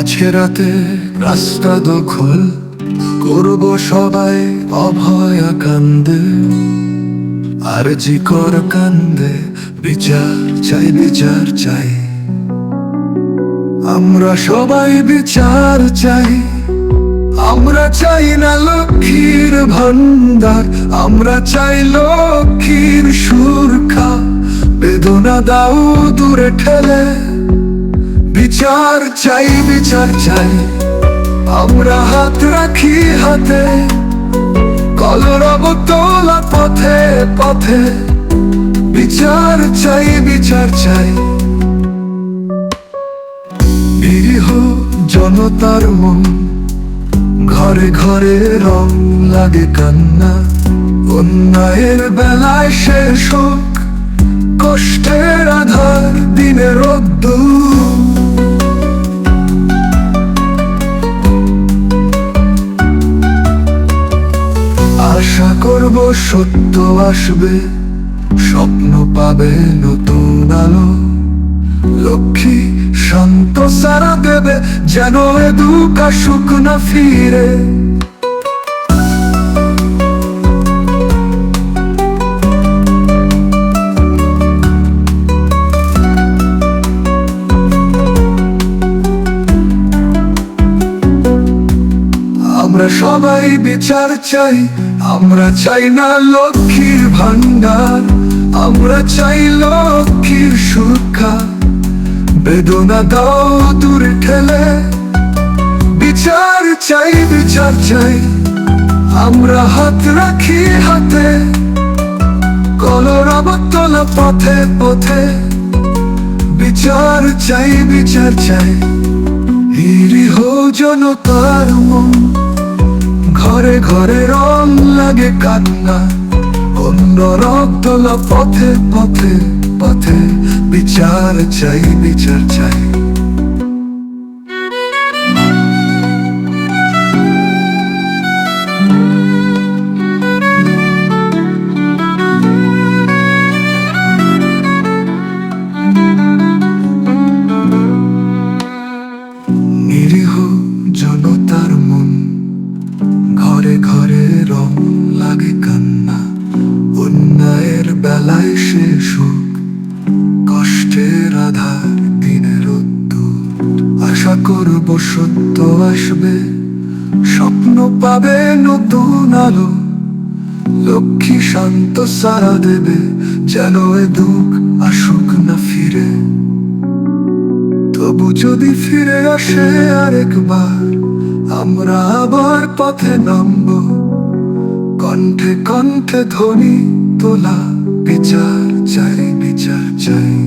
মাঝে রাতে রাস্তা দখল করব সবাই অভয়া কান্দে। আর জি কর কান্দে, বিচার চাই বিচার চাই। আমরা সবাই বিচার চাই। আমরা চাই না লক্ষ্মীর ভান্ডার আমরা চাই লক্ষ্মীর সুরখা বেদনা দাও, দূরে ঠেলে। বিচার চাই বিচার চাই, আমরা হাত রাখি হাতে কলরব তোলা পথে পথে। বিচার চাই বিচার চাই। নিরীহ জনতার মন, ঘরে ঘরে রং লাগে কান্না। অন্যায়ের বেলায় শেষ হোক কষ্টের আধার, দিনের সত্য আসবে, স্বপ্ন পাবে নতুন আলো। লক্ষ্মী শান্ত সারা দেবে, যেন এ দুকা সুখ না ফিরে। সবাই বিচার চাই। আমরা চাই না লক্ষ্মীর ভান্ডার আমরা চাই লক্ষ্মীর সুরক্ষা। বেদনা দাও দূরে ঠেলে। বিচার চাই বিচার চাই। আমরা হাত রাখি হাতে। কলরাবতলা পথে পথে। বিচার চাই বিচার চাই। নিরীহ জনতার মন। ঘরে ঘরে রং লাগে কান্না। অন্য রক্তলা পথে পথে পথে বিচার চাই বিচার চাই। জনতার লাগে কান্না, অন্যায়ের বেলায় শেষ হোক কষ্টের আধার দিনের আশা করব সত্য আসবে, স্বপ্ন পাবে নতুন আলো। লক্ষ্মী শান্ত সারা দেবে, যেন এ দুঃখ আসুক না ফিরে। তবু যদি ফিরে আসে আরেকবার আমরা আবার পথে নামব। কণ্ঠে কণ্ঠে ধ্বনি তোলা বিচার চাই বিচার চাই।